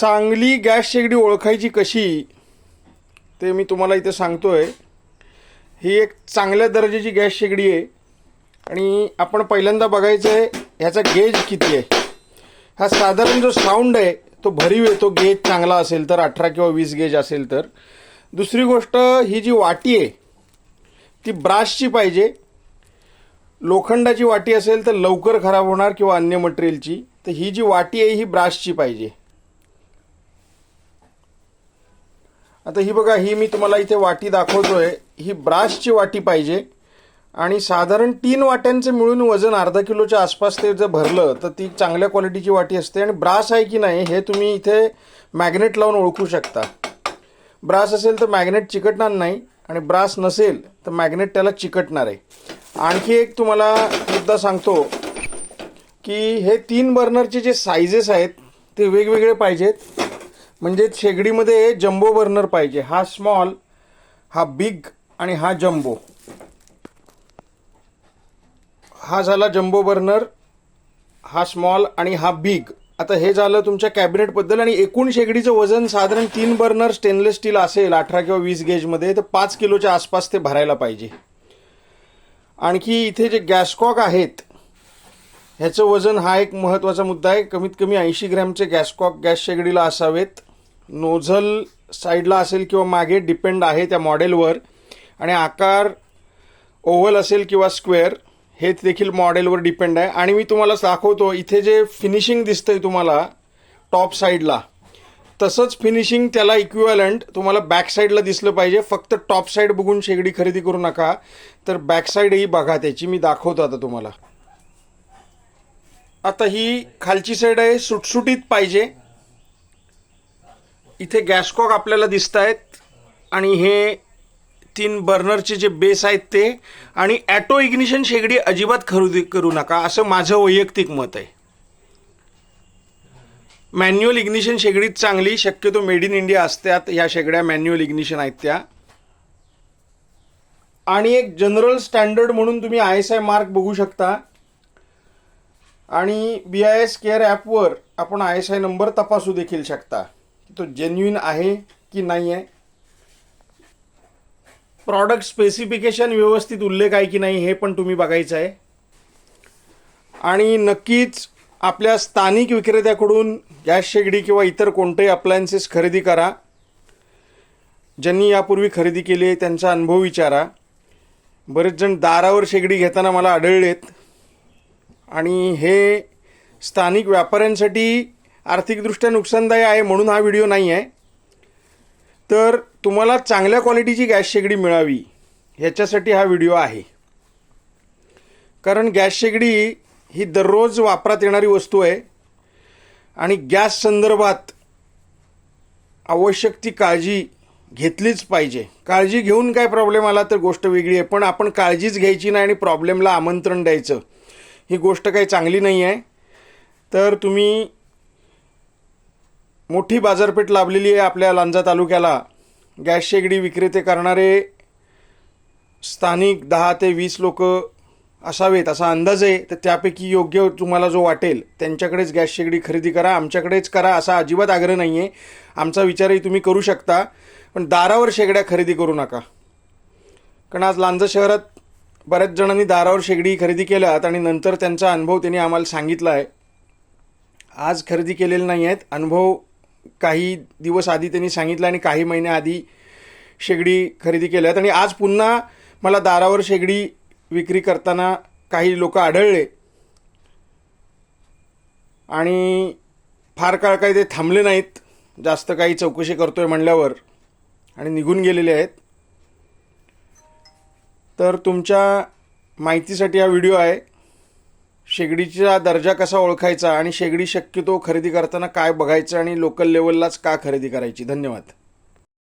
चांगली गॅस शेगडी ओळखायची कशी ते मी तुम्हाला इथे आहे ही एक चांगल्या दर्जाची गॅस शेगडी आहे. आणि आपण पहिल्यांदा बघायचं आहे ह्याचा गेज किती आहे. हा साधारण जो साऊंड आहे तो भरीव येतो गेज चांगला असेल तर अठरा किंवा वीस गेज असेल तर. दुसरी गोष्ट ही जी वाटी आहे ती ब्राशची पाहिजे. लोखंडाची वाटी असेल तर लवकर खराब होणार किंवा अन्य मटेरियलची तर ही जी वाटी आहे ही ब्राशची पाहिजे. आता ही बघा ही मी तुम्हाला इथे वाटी दाखवतोय. ही ब्राशची वाटी पाहिजे. आणि साधारण तीन वाट्यांचं मिळून वजन अर्धा किलोच्या आसपास ते जर भरलं तर ती चांगल्या क्वालिटीची वाटी असते. आणि ब्रास आहे की नाही हे तुम्ही इथे मॅग्नेट लावून ओळखू शकता. ब्रास असेल तर मॅग्नेट चिकटणार नाही. आणि ब्रास नसेल तर मॅग्नेट त्याला चिकटणार आहे. आणखी एक तुम्हाला मुद्दा सांगतो की हे तीन बर्नरचे जे सायझेस आहेत ते वेगवेगळे पाहिजेत. म्हणजे शेगडीमध्ये जम्बो बर्नर पाहिजे. हा स्मॉल हा बिग आणि हा जम्बो. हा झाला जम्बो बर्नर हा स्मॉल आणि हा बिग आता हे झालं तुमच्या कॅबिनेटबद्दल आणि एकूण शेगडीचं वजन साधारण तीन बर्नर स्टेनलेस स्टील असेल अठरा किंवा वीस गेजमध्ये तर पाच किलोच्या आसपास ते भरायला पाहिजे. आणखी इथे जे गॅसकॉक आहेत ह्याचं वजन हा एक महत्त्वाचा मुद्दा आहे. कमीत कमी ऐंशी ग्रॅमचे गॅसकॉक गॅस शेगडीला असावेत. नोझल साईडला असेल किंवा मागे डिपेंड आहे त्या मॉडेलवर आणि आकार ओव्हल असेल किंवा स्क्वेअर हे देखील मॉडेलवर डिपेंड आहे. आणि मी तुम्हाला दाखवतो इथे जे फिनिशिंग दिसतंय तुम्हाला टॉप साईडला तसंच फिनिशिंग त्याला इक्विवलंट तुम्हाला बॅक साईडला दिसलं पाहिजे. फक्त टॉप साईड बघून शेगडी खरेदी करू नका. तर बॅक साईडही बघा त्याची मी दाखवतो आता तुम्हाला. आता ही खालची साईड आहे सुटसुटीत पाहिजे. इथे गॅसकॉक आपल्याला दिसत आहेत आणि हे तीन बर्नरचे जे बेस आहेत ते. आणि ॲटो इग्निशन शेगडी अजिबात खरेदी करू नका. असं माझं वैयक्तिक मत आहे. मॅन्युअल इग्निशन शेगडीत चांगली. शक्यतो मेड इन इंडिया असतात ह्या शेगड्या मॅन्युअल इग्निशन आहेत त्या. आणि एक जनरल स्टँडर्ड म्हणून तुम्ही आय एस आय मार्क बघू शकता. आणि बी आय एस केअर ॲपवर आपण आय एस आय नंबर तपासू देखील शकता. तो जेन्युइन आहे की नाही आहे प्रॉडक्ट स्पेसिफिकेशन व्यवस्थित उल्लेख आहे की नाही हे पण तुम्ही बघायचं आहे. आणि नक्कीच आपल्या स्थानिक विक्रेत्याकडून गॅस शेगडी किंवा इतर कोणतेही अप्लायन्सेस खरेदी करा. ज्यांनी यापूर्वी खरेदी केली आहे त्यांचा अनुभव विचारा. बरेच जण दारावर शेगडी घेताना मला आढळलेत. आणि हे स्थानिक व्यापाऱ्यांसाठी आर्थिकदृष्ट्या नुकसानदायी आहे म्हणून हा व्हिडिओ नाही आहे. तर तुम्हाला चांगल्या क्वालिटीची गॅस शेगडी मिळावी ह्याच्यासाठी हा व्हिडिओ आहे. कारण गॅस शेगडी ही दररोज वापरात येणारी वस्तू आहे. आणि गॅस संदर्भात आवश्यक ती काळजी घेतलीच पाहिजे. काळजी घेऊन काय प्रॉब्लेम आला तर गोष्ट वेगळी आहे. पण आपण काळजीच घ्यायची नाही आणि प्रॉब्लेमला आमंत्रण द्यायचं. ही गोष्ट काही चांगली नाही आहे. तर तुम्ही मोठी बाजारपेठ लाभलेली आहे आपल्या लांजा तालुक्याला. गॅस शेगडी विक्रेते करणारे स्थानिक दहा ते वीस लोक असावेत असा अंदाज आहे. तर त्यापैकी योग्य तुम्हाला जो वाटेल त्यांच्याकडेच गॅस शेगडी खरेदी करा आमच्याकडेच करा असा अजिबात आग्रह नाही आहे आमचा विचारही तुम्ही करू शकता पण दारावर शेगड्या खरेदी करू नका. कारण आज लांजा शहरात बऱ्याच जणांनी दारावर शेगडी खरेदी केल्यात आणि नंतर त्यांचा अनुभव त्यांनी आम्हाला सांगितला आहे. आज खरेदी केलेले नाही आहेत अनुभव काही दिवस आधी त्यांनी सांगितलं आणि काही महिन्याआधी शेगडी खरेदी केल्यात आणि आज पुन्हा मला दारावर शेगडी विक्री करताना काही लोक आढळले. आणि फार काळ काही ते थांबले नाहीत. जास्त काही चौकशी करतोय म्हणल्यावर. आणि निघून गेलेले आहेत. तर तुमच्या माहितीसाठी हा व्हिडिओ आहे. शेगडीचा दर्जा कसा ओळखायचा आणि शेगडी शक्यतो खरेदी करताना काय बघायचं आणि लोकल लेवललाच का खरेदी करायची? धन्यवाद.